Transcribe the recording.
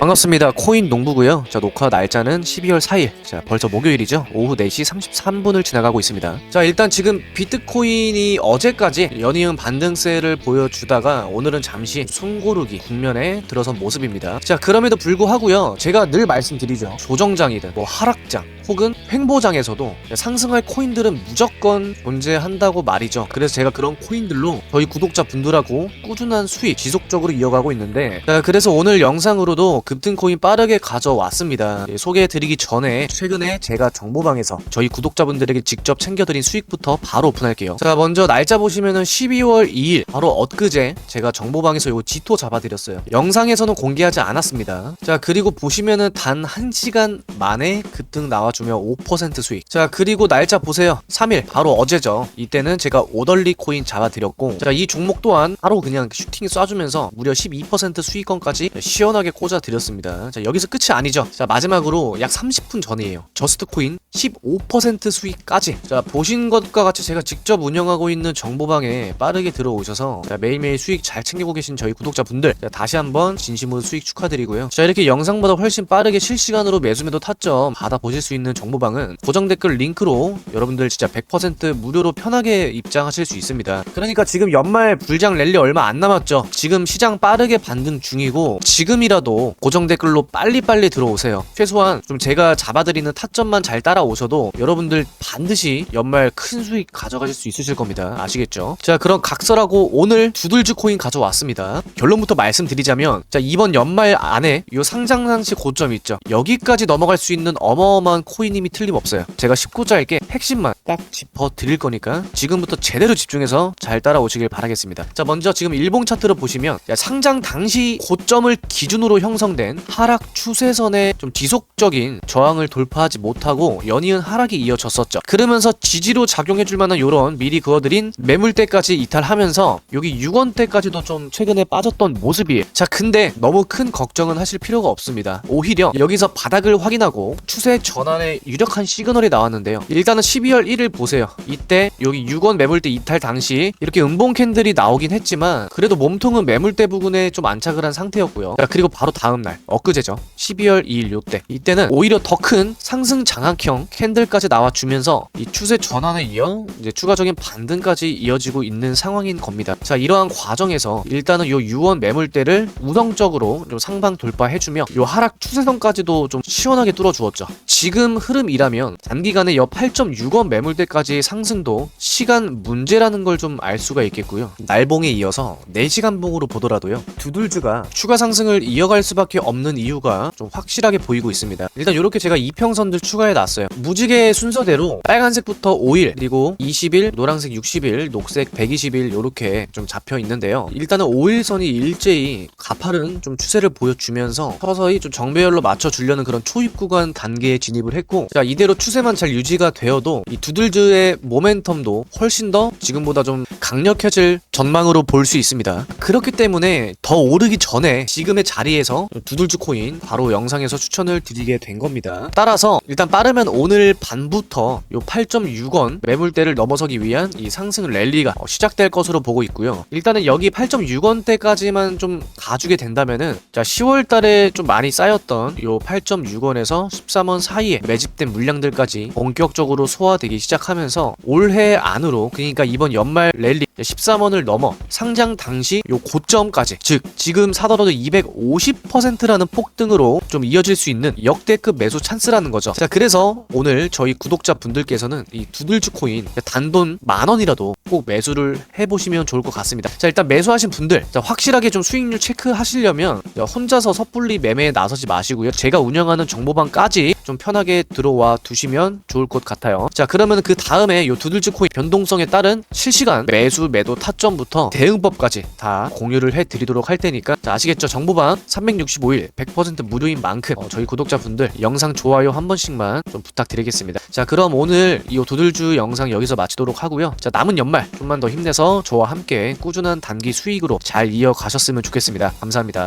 반갑습니다. 코인 농부고요. 자, 녹화 날짜는 12월 4일. 자, 벌써 목요일이죠. 오후 4시 33분을 지나가고 있습니다. 자, 일단 지금 비트코인이 어제까지 연이은 반등세를 보여주다가 오늘은 잠시 숨고르기 국면에 들어선 모습입니다. 자, 그럼에도 불구하고요. 제가 늘 말씀드리죠. 조정장이든 뭐 하락장 혹은 횡보장에서도 상승할 코인들은 무조건 존재한다고 말이죠. 그래서 제가 그런 코인들로 저희 구독자 분들하고 꾸준한 수익 지속적으로 이어가고 있는데 자, 그래서 오늘 영상으로도 급등코인 빠르게 가져왔습니다. 예, 소개해드리기 전에 최근에 제가 정보방에서 저희 구독자분들에게 직접 챙겨드린 수익부터 바로 오픈할게요. 자 먼저 날짜 보시면은 12월 2일 바로 엊그제 제가 정보방에서 요 지토 잡아드렸어요. 영상에서는 공개하지 않았습니다. 자 그리고 보시면은 단 1시간 만에 급등 나와주 며 5% 수익. 자 그리고 날짜 보세요. 3일 바로 어제죠. 이때는 제가 오덜리 코인 잡아드렸고 자 이 종목 또한 바로 그냥 슈팅 쏴주면서 무려 12% 수익권까지 시원하게 꽂아드렸습니다. 자 여기서 끝이 아니죠. 자 마지막으로 약 30분 전이에요. 저스트 코인 15% 수익까지. 자 보신 것과 같이 제가 직접 운영하고 있는 정보방에 빠르게 들어오셔서 자, 매일매일 수익 잘 챙기고 계신 저희 구독자분들 자, 다시 한번 진심으로 수익 축하드리고요. 자 이렇게 영상보다 훨씬 빠르게 실시간으로 매수매도 타점 받아보실 수 있는 정보방은 고정 댓글 링크로 여러분들 진짜 100% 무료로 편하게 입장하실 수 있습니다. 그러니까 지금 연말 불장 랠리 얼마 안 남았죠. 지금 시장 빠르게 반등 중이고 지금이라도 고정 댓글로 빨리빨리 들어오세요. 최소한 좀 제가 잡아드리는 타점만 잘 따라오셔도 여러분들 반드시 연말 큰 수익 가져가실 수 있으실 겁니다. 아시겠죠? 자 그럼 각설하고 오늘 두들즈 코인 가져왔습니다. 결론부터 말씀드리자면 자 이번 연말 안에 요 상장 당시 고점 있죠. 여기까지 넘어갈 수 있는 어마어마한 코인임이 틀림없어요. 제가 쉽고 짧게 핵심만 딱 짚어 드릴 거니까 지금부터 제대로 집중해서 잘 따라오시길 바라겠습니다. 자 먼저 지금 일봉 차트를 보시면 자, 상장 당시 고점을 기준으로 형성된 하락 추세선의 좀 지속적인 저항을 돌파하지 못하고 연이은 하락이 이어졌었죠. 그러면서 지지로 작용해줄 만한 요런 미리 그어드린 매물대까지 이탈하면서 여기 6원대까지도 좀 최근에 빠졌던 모습이에요. 자 근데 너무 큰 걱정은 하실 필요가 없습니다. 오히려 여기서 바닥을 확인하고 추세 전환 의 유력한 시그널이 나왔는데요. 일단은 12월 1일 보세요. 이때 여기 6원 매물대 이탈 당시 이렇게 음봉 캔들이 나오긴 했지만 그래도 몸통은 매물대 부근에 좀 안착을 한 상태였고요. 자, 그리고 바로 다음 날 엊그제죠. 12월 2일 요때 이때는 오히려 더 큰 상승 장악형 캔들까지 나와주면서 이 추세 전환에 이어 이제 추가적인 반등까지 이어지고 있는 상황인 겁니다. 자 이러한 과정에서 일단은 요 6원 매물대를 우성적으로 좀 상방 돌파해주며 요 하락 추세선까지도 좀 시원하게 뚫어주었죠. 지금 흐름이라면 단기간에 여 8.6원 매물대까지 상승도 시간 문제라는 걸 좀 알 수가 있겠고요. 날봉에 이어서 4시간 봉으로 보더라도요. 두들즈가 추가 상승을 이어갈 수밖에 없는 이유가 좀 확실하게 보이고 있습니다. 일단 이렇게 제가 이평선들 추가해 놨어요. 무지개 순서대로 빨간색부터 5일 그리고 20일, 노란색 60일, 녹색 120일 이렇게 좀 잡혀 있는데요. 일단은 5일선이 일제히 가파른 좀 추세를 보여주면서 서서히 좀 정배열로 맞춰 주려는 그런 초입 구간 단계에 진입을 했고 자 이대로 추세만 잘 유지가 되어도 이 두들즈의 모멘텀도 훨씬 더 지금보다 좀 강력해질 전망으로 볼 수 있습니다. 그렇기 때문에 더 오르기 전에 지금의 자리에서 두들즈 코인 바로 영상에서 추천을 드리게 된 겁니다. 따라서 일단 빠르면 오늘 밤부터 요 8.6원 매물대를 넘어서기 위한 이 상승 랠리가 어, 시작될 것으로 보고 있고요. 일단은 여기 8.6원대까지만 좀 가주게 된다면은 자 10월 달에 좀 많이 쌓였던 요 8.6원에서 13원 사이에 매집된 물량들까지 본격적으로 소화되기 시작하면서 올해 안으로 그러니까 이번 연말 랠리 13원을 넘어 상장 당시 요 고점까지 즉 지금 사더라도 250%라는 폭등으로 좀 이어질 수 있는 역대급 매수 찬스라는 거죠. 자 그래서 오늘 저희 구독자 분들께서는 이 두들즈 코인 단돈 만 원이라도 꼭 매수를 해보시면 좋을 것 같습니다. 자 일단 매수하신 분들 자, 확실하게 좀 수익률 체크하시려면 자, 혼자서 섣불리 매매에 나서지 마시고요. 제가 운영하는 정보방까지 좀 편하게 들어와 두시면 좋을 것 같아요. 자 그러면 그 다음에 요 두들즈 코인 변동성에 따른 실시간 매수 매도 타점부터 대응법까지 다 공유를 해드리도록 할 테니까 자, 아시겠죠? 정보방 365일 100% 무료인 만큼 어, 저희 구독자분들 영상 좋아요 한 번씩만 좀 부탁드리겠습니다. 자 그럼 오늘 이 도들주 영상 여기서 마치도록 하고요. 자 남은 연말 좀만 더 힘내서 저와 함께 꾸준한 단기 수익으로 잘 이어가셨으면 좋겠습니다. 감사합니다.